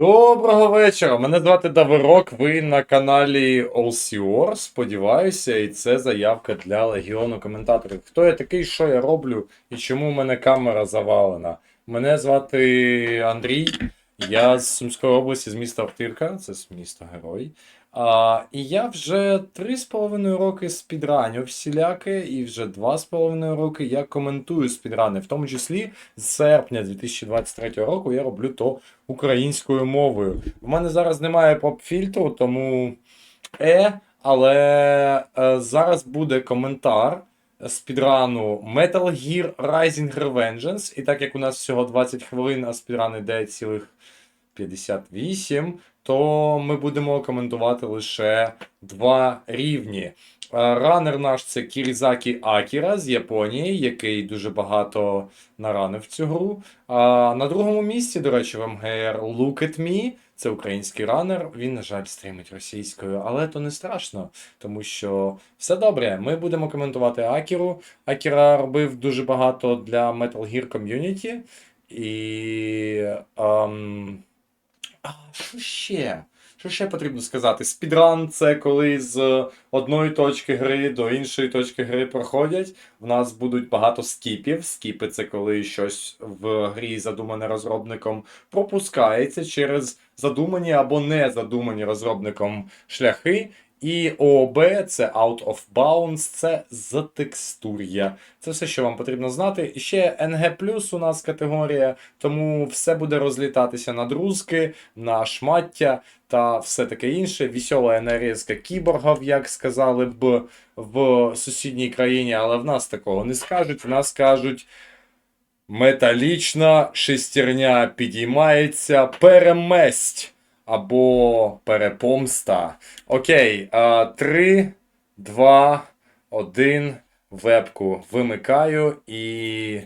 Доброго вечора. Мене звати Давирок. Ви на каналі OCR. Сподіваюся, і це заявка для легіону коментаторів. Хто я такий, що я роблю і чому в мене камера завалена? Мене звати Андрій. Я з Сумської області, з міста Охтирка, це з міста Герой. А, і я вже 3,5 роки спідраню всіляке, і вже 2,5 роки я коментую спідрани. В тому числі з серпня 2023 року я роблю то українською мовою. В мене зараз немає поп-фільтру, тому е, але е, зараз буде коментар спідрану Metal Gear Rising Revengeance. І так як у нас всього 20 хвилин, а спідран іде цілих 58, то ми будемо коментувати лише два рівні. Е, Ранер наш це Кірізакі Акіра з Японії, який дуже багато наранив цю гру. А на другому місці, до речі, в МГР Look at Me. Це український ранер. Він, на жаль, стрімить російською, але то не страшно, тому що все добре. Ми будемо коментувати Акіру. Акіра робив дуже багато для Metal Gear Community. І. ем, а, що ще? Що ще потрібно сказати? Спідран це коли з одної точки гри до іншої точки гри проходять. В нас будуть багато скіпів. Скіпи це коли щось в грі задумане розробником пропускається через задумані або не задумані розробником шляхи. І ООБ це Out of Bounds, це затекстур'я. Це все, що вам потрібно знати. Ще NG у нас категорія, тому все буде розлітатися на друзки, на шмаття та все таке інше. Вісьола нарізка кіборгів, як сказали б в сусідній країні, але в нас такого не скажуть. В нас кажуть. Металічна шестерня підіймається переместь або перепомста. Окей, а, 3, 2, 1. Вебку вимикаю і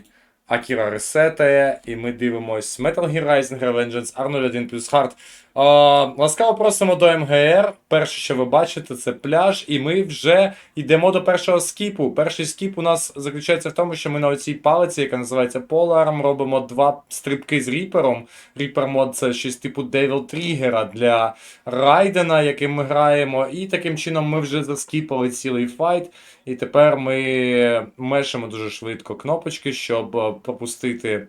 Акіра ресетає, і ми дивимось Metal Gear Rising Revengeance, R01 плюс Hard. Ласкаво просимо до МГР. Перше, що ви бачите, це пляж, і ми вже йдемо до першого скіпу. Перший скіп у нас заключається в тому, що ми на оцій палиці, яка називається Polearm, робимо два стрибки з Ріпером. Ріпер мод це щось типу Devil Трігера для Райдена, яким ми граємо. І таким чином ми вже заскіпали цілий файт. І тепер ми мешемо дуже швидко кнопочки, щоб е, пропустити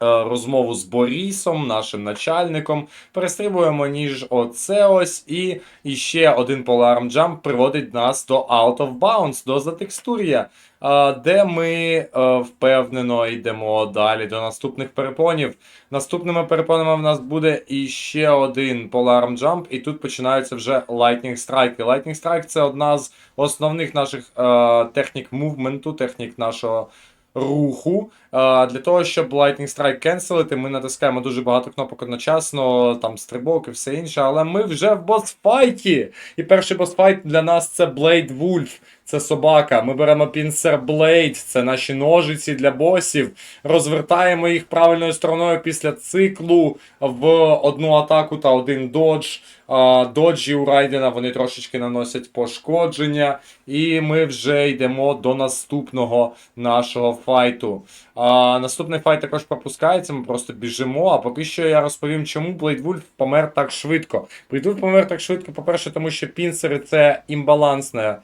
розмову з Борісом, нашим начальником. Перестрибуємо ніж оце ось, і, ще один Polar Jump приводить нас до Out of Bounds, до затекстур'я, е, де ми е, впевнено йдемо далі до наступних перепонів. Наступними перепонами в нас буде іще один Polar Jump, і тут починаються вже Lightning Strike. Lightning Strike це одна з основних наших е, технік мувменту, технік нашого руху. Для того, щоб Lightning Strike кенселити, ми натискаємо дуже багато кнопок одночасно, там стрибок і все інше, але ми вже в босфайті. І перший босфайт для нас це Blade Wolf. Це собака. Ми беремо Blade, це наші ножиці для босів. Розвертаємо їх правильною стороною після циклу в одну атаку та один додж. Доджі у Райдена вони трошечки наносять пошкодження. І ми вже йдемо до наступного нашого файту. А, Наступний файт також пропускається, ми просто біжимо. А поки що я розповім, чому Wolf помер так швидко. Wolf помер так швидко, по-перше, тому що пінсери це імбалансна,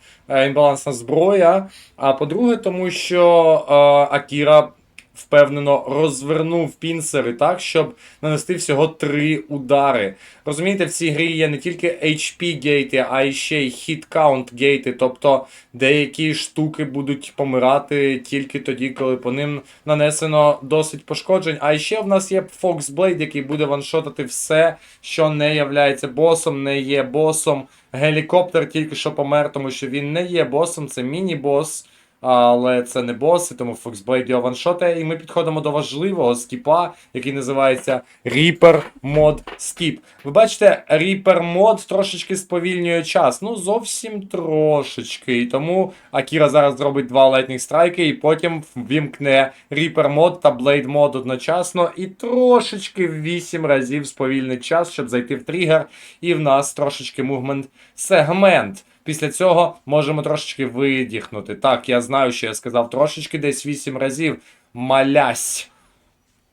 імбалансна зброя. А по-друге, тому що е, Акіра впевнено розвернув пінсери так, щоб нанести всього три удари. Розумієте, в цій грі є не тільки HP гейти, а й ще й hit count гейти, тобто деякі штуки будуть помирати тільки тоді, коли по ним нанесено досить пошкоджень. А ще в нас є Fox Blade, який буде ваншотати все, що не являється босом, не є босом. Гелікоптер тільки що помер, тому що він не є босом, це міні-бос. Але це не боси, тому Foxblade його ваншотає. І ми підходимо до важливого скіпа, який називається Reaper Mod Skip. Ви бачите, Reaper Mod трошечки сповільнює час. Ну, зовсім трошечки. І тому Акіра зараз зробить два Lightning страйки, і потім вімкне Reaper Mod та Blade Mod одночасно. І трошечки в 8 разів сповільнить час, щоб зайти в тригер. І в нас трошечки мувмент сегмент. Після цього можемо трошечки видіхнути. Так, я знаю, що я сказав трошечки десь 8 разів. Малясь.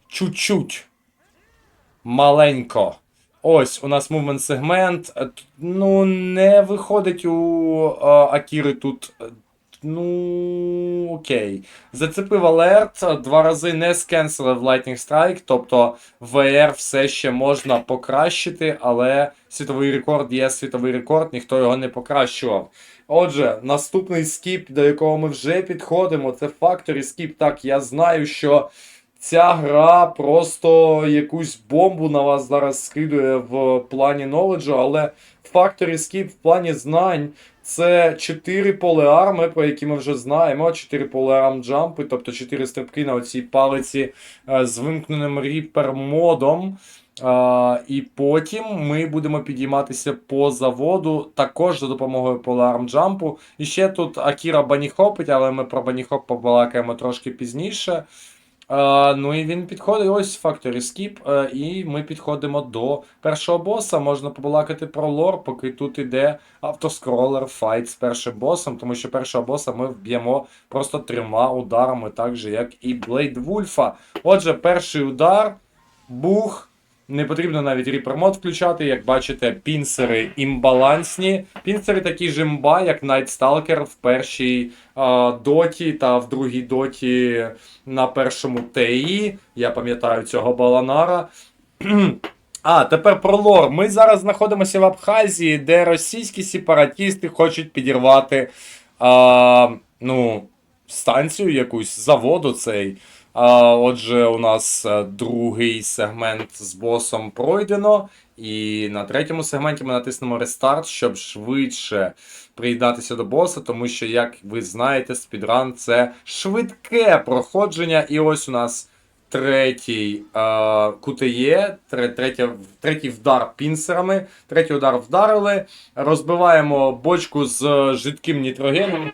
Чуть-чуть. Маленько. Ось, у нас мувмент сегмент. Е, Ну, не виходить у е, Акіри тут. Ну, окей. Зацепив алерт, два рази не скенселив Lightning Strike, тобто VR все ще можна покращити, але світовий рекорд є світовий рекорд, ніхто його не покращував. Отже, наступний скіп, до якого ми вже підходимо, це Factory Skip. Так, я знаю, що ця гра просто якусь бомбу на вас зараз скидує в плані knowledge, але Factory Skip в плані знань це 4 полеарми, про які ми вже знаємо. 4 полеарм джампи, тобто 4 стрибки на оцій палиці е, з вимкненим ріпер модом. А, і потім ми будемо підійматися по заводу також за допомогою полеарм джампу. І ще тут Акіра баніхопить, але ми про баніхоп побалакаємо трошки пізніше. Ну і він підходить. Ось Factory Skip, е, і ми підходимо до першого боса. Можна побалакати про лор, поки тут іде автоскролер файт з першим босом, тому що першого боса ми вб'ємо просто трьома ударами, так же як і Блейд Вульфа. Отже, перший удар, бух. Не потрібно навіть ріпермод включати, як бачите, пінсери імбалансні. Пінсери такі ж імба, як Night Stalker в першій а, доті та в другій доті на першому ТІ. Я пам'ятаю цього баланара. А, тепер про лор. Ми зараз знаходимося в Абхазії, де російські сепаратісти хочуть підірвати а, ну, станцію якусь, заводу цей. А, отже, у нас е, другий сегмент з босом пройдено. І на третьому сегменті ми натиснемо рестарт, щоб швидше приєднатися до боса, тому що, як ви знаєте, спідран це швидке проходження. І ось у нас третій е, QTE, тре- третя, третій вдар пінсерами. Третій удар вдарили. Розбиваємо бочку з жидким нітрогеном.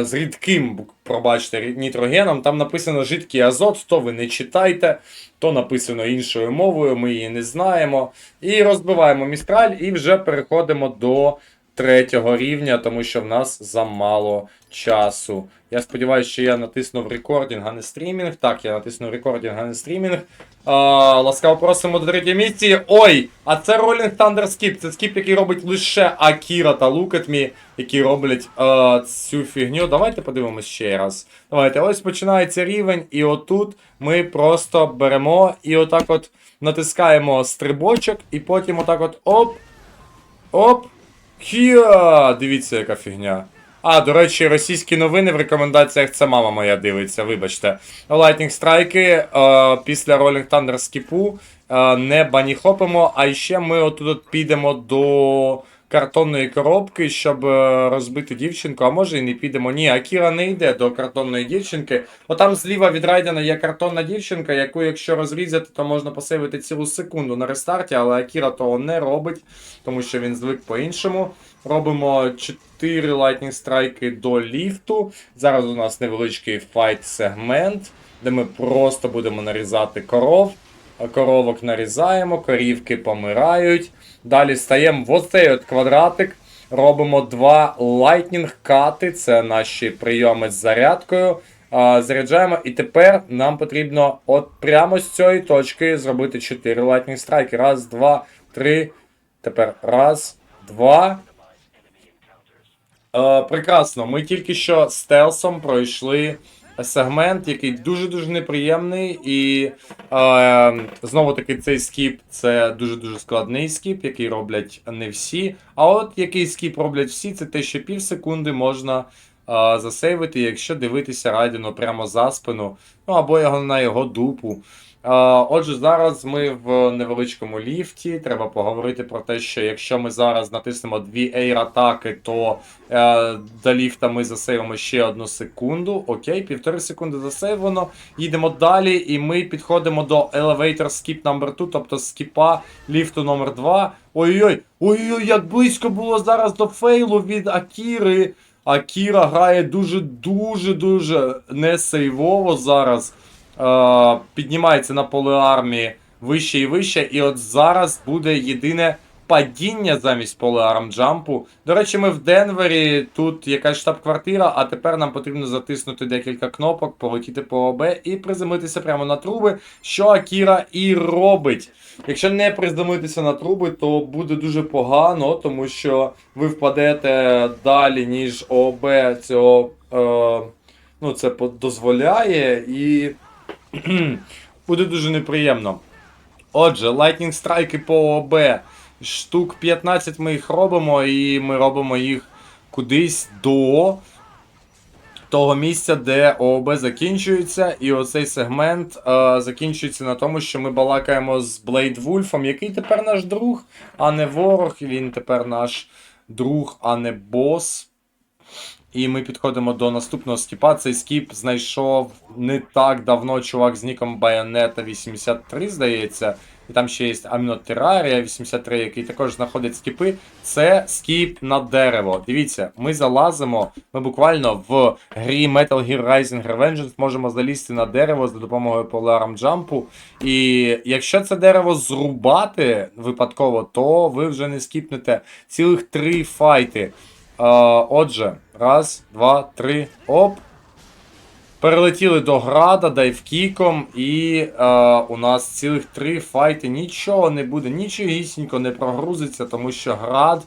З рідким, пробачте, нітрогеном. Там написано жидкий азот, то ви не читайте, то написано іншою мовою, ми її не знаємо. І розбиваємо містраль, і вже переходимо до третього рівня, тому що в нас замало часу. Я сподіваюся, що я натиснув рекордінг, а не стрімінг. Так, я натиснув рекордінг, а не стрімінг. А, ласкаво просимо до третьої місці. Ой! А це Rolling Thunder Skip. Це скіп, який робить лише Акіра та at які роблять а, цю фігню. Давайте подивимось ще раз. Давайте, ось починається рівень, і отут ми просто беремо і отак от натискаємо стрибочок, і потім отак от оп. Оп. Хіа! Дивіться, яка фігня. А, до речі, російські новини в рекомендаціях це мама моя дивиться, вибачте. Lightning страйки е, після Rolling Thunder скіпу е, не баніхопимо, а ще ми отут підемо до картонної коробки, щоб е, розбити дівчинку, а може і не підемо. Ні, Акіра не йде до картонної дівчинки. Отам зліва від Райдена є картонна дівчинка, яку, якщо розрізати, то можна посейвити цілу секунду на рестарті, але Акіра того не робить, тому що він звик по-іншому. Робимо 4 лайтнінг страйки до ліфту. Зараз у нас невеличкий файт-сегмент, де ми просто будемо нарізати коров. Коровок нарізаємо, корівки помирають. Далі стаємо в оцей от квадратик. Робимо два лайтнінг кати, це наші прийоми з зарядкою. Заряджаємо, і тепер нам потрібно от прямо з цієї точки зробити 4 лайтнінг страйки. Раз, два, три. Тепер раз, два. Е, прекрасно. Ми тільки що стелсом пройшли сегмент, який дуже-дуже неприємний. І е, знову таки цей скіп це дуже-дуже складний скіп, який роблять не всі. А от який скіп роблять всі, це те, що пів секунди можна е, засейвити, якщо дивитися Райдену прямо за спину, ну або його на його дупу. Е, Отже, зараз ми в невеличкому ліфті. Треба поговорити про те, що якщо ми зараз натиснемо дві ейр-атаки, то е, до ліфта ми засейвимо ще одну секунду. Окей, півтори секунди засейвано. Їдемо далі, і ми підходимо до Elevator Skip number 2, тобто скіпа ліфту номер 2. Ой-ой, ой-ой, як близько було зараз до фейлу від Акіри. Акіра грає дуже-дуже-дуже несейвово зараз піднімається на полеармі вище і вище. І от зараз буде єдине падіння замість полеарм джампу. До речі, ми в Денвері, тут якась штаб-квартира, а тепер нам потрібно затиснути декілька кнопок, полетіти по ОБ і приземлитися прямо на труби, що Акіра і робить. Якщо не приземлитися на труби, то буде дуже погано, тому що ви впадете далі, ніж ОБ цього е, ну, це дозволяє, і буде дуже неприємно. Отже, Lightning Strike по ОБ. Штук 15 ми їх робимо, і ми робимо їх кудись до того місця, де ООБ закінчується, і оцей сегмент е, закінчується на тому, що ми балакаємо з Блейд Вульфом, який тепер наш друг, а не ворог. Він тепер наш друг, а не бос. І ми підходимо до наступного скіпа. Цей скіп знайшов не так давно чувак з ніком Bayonetta 83, здається. І там ще є Амінотерарія 83, який також знаходить скіпи. Це скіп на дерево. Дивіться, ми залазимо. Ми буквально в грі Metal Gear Rising Revengeance можемо залізти на дерево за допомогою Polarm Jump. І якщо це дерево зрубати випадково, то ви вже не скіпнете цілих три файти. Отже, раз, два, три, оп. Перелетіли до града, дайвкіком, і е, у нас цілих три файти. Нічого не буде, нічогісінько не прогрузиться, тому що град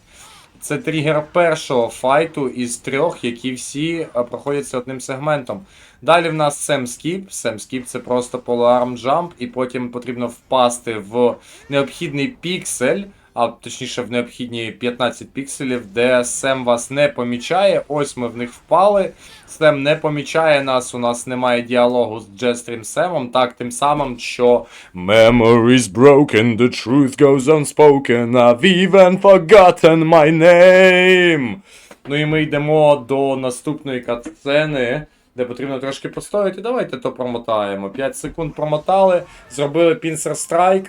це тригер першого файту із трьох, які всі проходяться одним сегментом. Далі в нас Сем Скіп. Сем Скіп це просто полуарм джамп, і потім потрібно впасти в необхідний піксель, а точніше в необхідні 15 пікселів, де Сем вас не помічає. Ось ми в них впали. Сем не помічає нас, у нас немає діалогу з Джестрім Семом, так тим самим, що Memories broken, the truth goes unspoken, I've even forgotten my name. Ну і ми йдемо до наступної катсцени, де потрібно трошки постояти. Давайте то промотаємо. 5 секунд промотали, зробили Pincer Strike.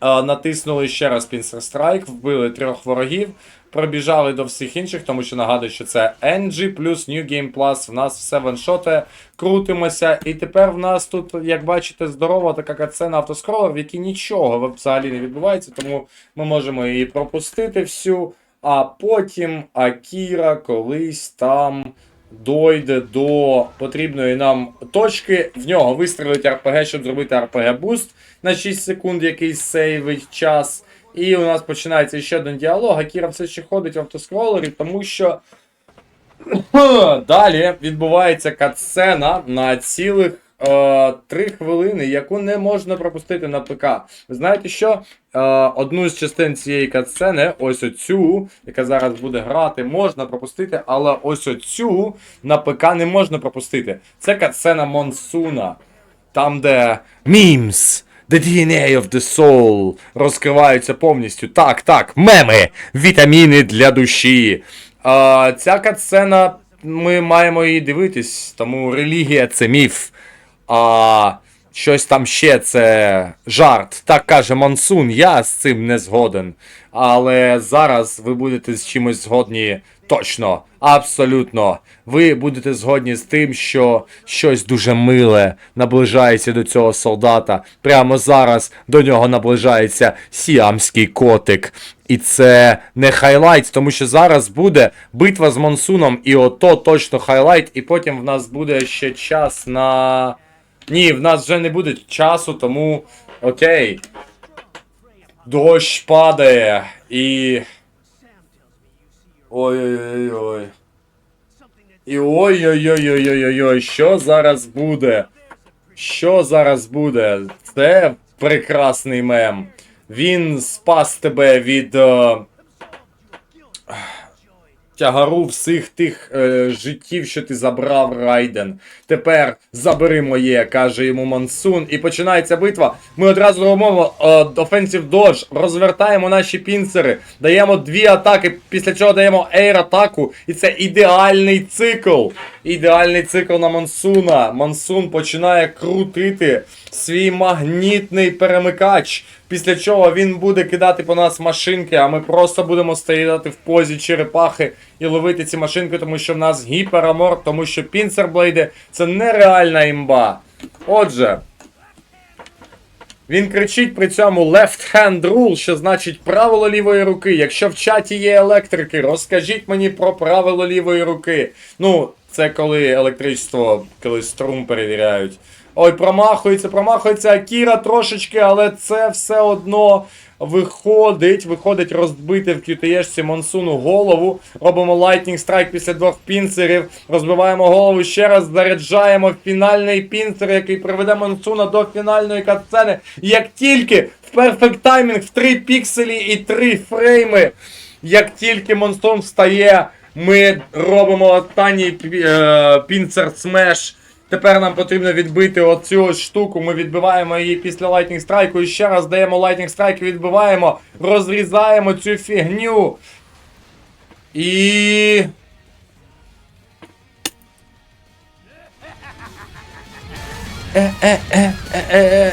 А, натиснули ще раз Pincer Strike, вбили трьох ворогів, пробіжали до всіх інших, тому що нагадую, що це NG плюс New Game Plus. В нас все ваншоти, крутимося. І тепер в нас тут, як бачите, здорова така катсцена автоскролер, в якій нічого взагалі не відбувається, тому ми можемо її пропустити всю. А потім Акіра колись там дойде до потрібної нам точки. В нього вистрелить РПГ, щоб зробити RPG буст на 6 секунд, який сейвить час. І у нас починається ще один діалог. а Кіра все ще ходить в автоскролері, тому що далі відбувається катсцена на цілих 3 хвилини, яку не можна пропустити на ПК. Ви знаєте що? Е, одну з частин цієї катсцени, ось оцю, яка зараз буде грати, можна пропустити, але ось оцю на ПК не можна пропустити. Це катсцена Монсуна. Там, де memes, the DNA of the soul розкриваються повністю. Так, так, меми, вітаміни для душі. А, ця катсцена, ми маємо її дивитись, тому релігія це міф. А щось там ще це жарт. Так каже Монсун, я з цим не згоден. Але зараз ви будете з чимось згодні точно, абсолютно. Ви будете згодні з тим, що щось дуже миле наближається до цього солдата. Прямо зараз до нього наближається сіамський котик. І це не хайлайт, тому що зараз буде битва з Монсуном, і ото точно хайлайт, і потім в нас буде ще час на. Ні, в нас вже не буде часу, тому окей. Дощ падає і. Ой-ой-ой. І ой-ой-ой-ой-ой-ой, що зараз буде? Що зараз буде? Це прекрасний мем. Він спас тебе від е, тягару всіх тих е, життів, що ти забрав, Райден. Тепер забери моє, каже йому Мансун. І починається битва. Ми одразу робимо е, offensive dodge, розвертаємо наші пінцери, даємо дві атаки, після чого даємо ейр-атаку. І це ідеальний цикл. Ідеальний цикл на Монсуна. Монсун починає крутити свій магнітний перемикач. Після чого він буде кидати по нас машинки, а ми просто будемо стояти в позі черепахи і ловити ці машинки, тому що в нас гіперамор, тому що пінцерблейди це нереальна імба. Отже. Він кричить при цьому left hand rule, що значить правило лівої руки. Якщо в чаті є електрики, розкажіть мені про правило лівої руки. Ну, це коли електричество, коли струм перевіряють. Ой, промахується, промахується Акіра трошечки, але це все одно виходить. Виходить розбити в QTE-шці Монсуну голову. Робимо Lightning Strike після двох пінцерів. Розбиваємо голову ще раз, заряджаємо фінальний пінцер, який приведе Монсуна до фінальної катсцени. Як тільки в перфект таймінг в 3 пікселі і 3 фрейми, як тільки Монсун встає, ми робимо останній пінцер смеш. Тепер нам потрібно відбити оцю штуку. Ми відбиваємо її після Lightning Strike. І ще раз даємо Lightning Strike, відбиваємо, розрізаємо цю фігню. І. Е-е-е-е-е-е.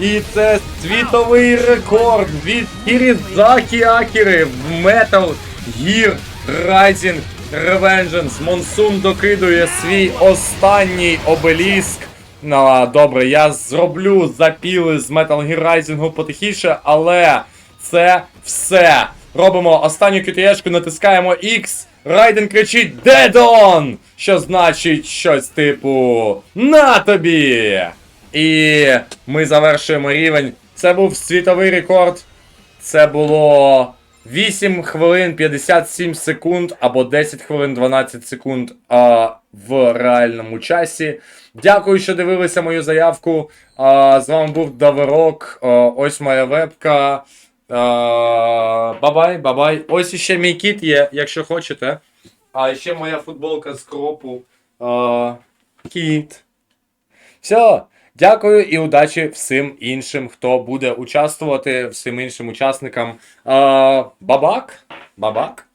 І це світовий рекорд від Кірізакі Акіри в Metal Gear Rising Revengeance. Монсун докидує свій останній обеліск. Ну, добре, я зроблю запіли з Metal Gear Rising потихіше, але це все. Робимо останню QTE-шку, натискаємо X. Райден кричить Dead on! Що значить щось типу На тобі! І ми завершуємо рівень. Це був світовий рекорд. Це було 8 хвилин 57 секунд або 10 хвилин 12 секунд а, в реальному часі. Дякую, що дивилися мою заявку. А, з вами був Даверок. А, ось моя вебка. Бабай, бабай. Ось іще мій кіт є, якщо хочете. А ще моя футболка з кропу. А, кіт. Все. Дякую і удачі всім іншим, хто буде участвувати, всім іншим учасникам. Бабак? Бабак?